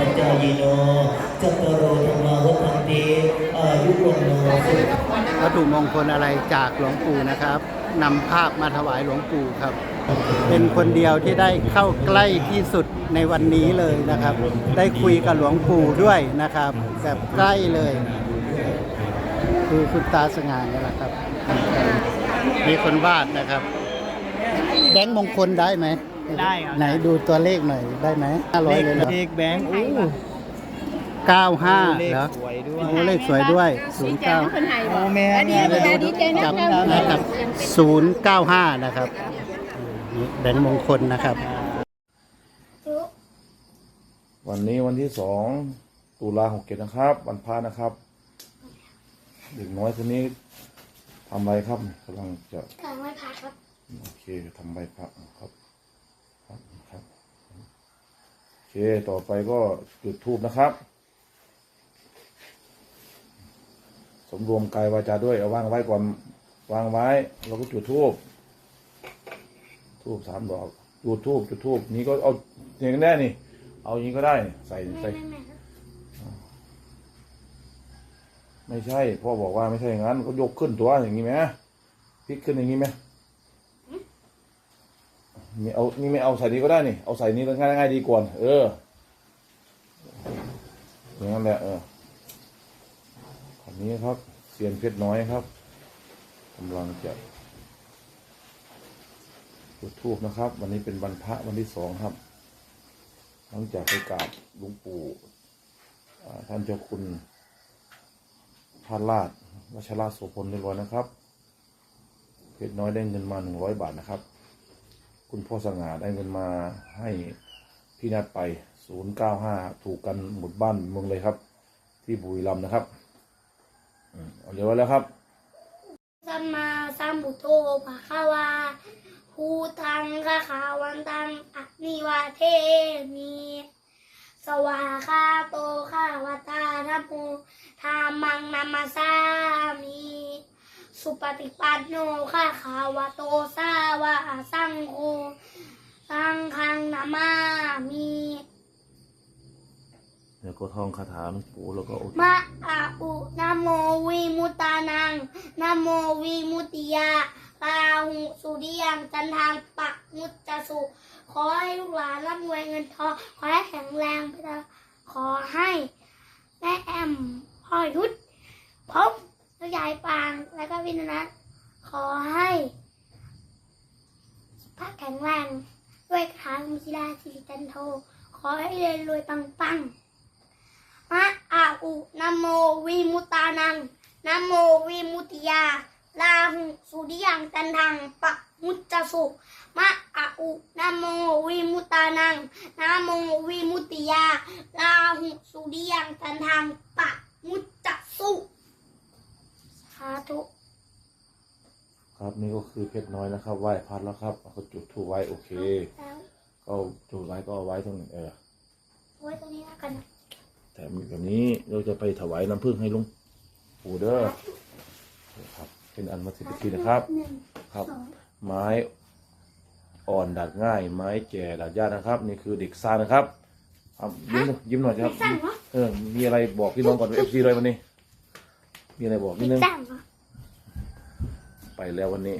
ปัญจายโนจตโรธรรมวัฏันติอายุวันโนสุวัตถุมงคลอะไรจากหลวงปู่นะครับนำภาพมาถวายหลวงปู่ครับ เป็นคนเดียวที่ได้เข้าใกล้ที่สุดในวันนี้เลยนะครับ ได้คุยกับหลวงปู่ด้วยนะครับแบบใกล้เลย คือคุณตาสง่านี่แหละครับ มีคนวาดนะครับ แบงค์มงคลได้ไหม ได้ครับไหนดูตัวเลขหน่อยได้ไหมห้าร้อยเลยเหรอเลขแบงค์อู้เก้าห้าเลขเหรอสวยด้วย โอ้เลขสวยด้วยศูนย์เก้าคนไทยบโอ้อกแม่ อันนี้แม่เวลาดีใจนะจับครับนะครับศูนย์เก้าห้านะครับนี่แบงค์มงคลนะครับ วันนี้วันที่สองตุลาหกเจ็ดนะครับ วันพระนะครับ เด็กน้อยคนนี้ทำอะไรครับกำลังจะกลางไว้พักครับ โอเคทำใบพระครับ ครับครับโอเคต่อไปก็จุดทูบนะครับสมรวมกายวาจาด้วยเอาวางไว้ก่อนวางไว้เราก็จุดทูบทูบสามดอกจุดทูบจุดทูบนี้ก็เอาอย่างนี้ได้นี่ เอาอย่างนี้ก็ได้ ใส่ใส่ ไม่ใช่พ่อบอกว่าไม่ใช่อย่างนั้นก็ยกขึ้นตัวอย่างนี้ไหมพลิกขึ้นอย่างนี้ไหม นี่เอานี่ไม่เอาใส่นี้ก็ได้นี่ เอาใส่นี้ง่ายง่ายดีกว่าเอออย่างนั้นแหละเออคนนี้ครับเสียนเพชรน้อยครับกำลังจะจุดทูบนะครับ วันนี้เป็นวันพระวันที่สองครับ หลังจากไปกราบหลวงปู่ท่านเจ้าคุณพาลาดวชราโสพลเรียบร้อยนะครับ เพชรน้อยได้เงินมาหนึ่งร้อยบาทนะครับ คุณพ่อสง่าได้เงินมาให้พี่นัดไปศูนย์เก้าห้าถูกกันหมดบ้านเมืองเลยครับ ที่บุรีรัมย์นะครับเอาเดี๋ยวไว้แล้วครับสัมมาสัมพุทโธภะคะวาภูทังคะขาวันตังอะนิวาเทมีสวาคาโตขาวตาธรรมโมธรรมังนามาสามี สุปฏิปันโนข้าขาวโตสาวาสังโฆสังฆังนามามีเดี๋ยวก็ท่องคาถาหลวงปู่แล้วก็อุทิศมะอาอุนะโมวิมุตตานังนะโมวิมุตติยาลาหุสุริยังจันทางปักมุจจสุ ขอให้ลูกหลานร่ำรวยเงินทองขอให้แข็งแรงไปตลอดขอให้แม่แอมพ่อยุทธพบลูกยายปางแล้วก็วินนัท ขอให้สุขภาพแข็งแรงด้วยคาถามุชิลาสิริจันโท ขอให้เรียนรวยปังๆมะอาอุนโมวิมุตานังนโมวิมุติยาลาหุสุริยังจันทังปะมุจจสุมะอาอุนโมวิมุตานังนโมวิมุตติยาลาหุสุริยังจันทังปะมุจจสุสาธุ ครับนี่ก็คือเพชรน้อยนะครับไหว้พระแล้วครับเอาก็จุดธูปไว้โอเคแล้วก็จุดไว้ก็เอาไว้ตรงนี้เออไว้ตรงนี้แล้วกันนะแต่แบบนี้เราจะไปถวายน้ำผึ้งให้หลุงปู่เด้อครับ เป็นอันมาสิบพิธีนะครับหนึ่งครับสองไม้อ่อนดัดง่าย ไม้แก่ดัดยากนะครับ นี่คือเด็กซ่านะครับครับยิ้มยิ้มหน่อยครับเด็กซ่าเหรอเออ มีอะไรบอกพี่น้องก่อนเอฟซีเลยวันนี้ มีอะไรบอกนิดนึงจ้างเหรอ ไปแล้ววันนี้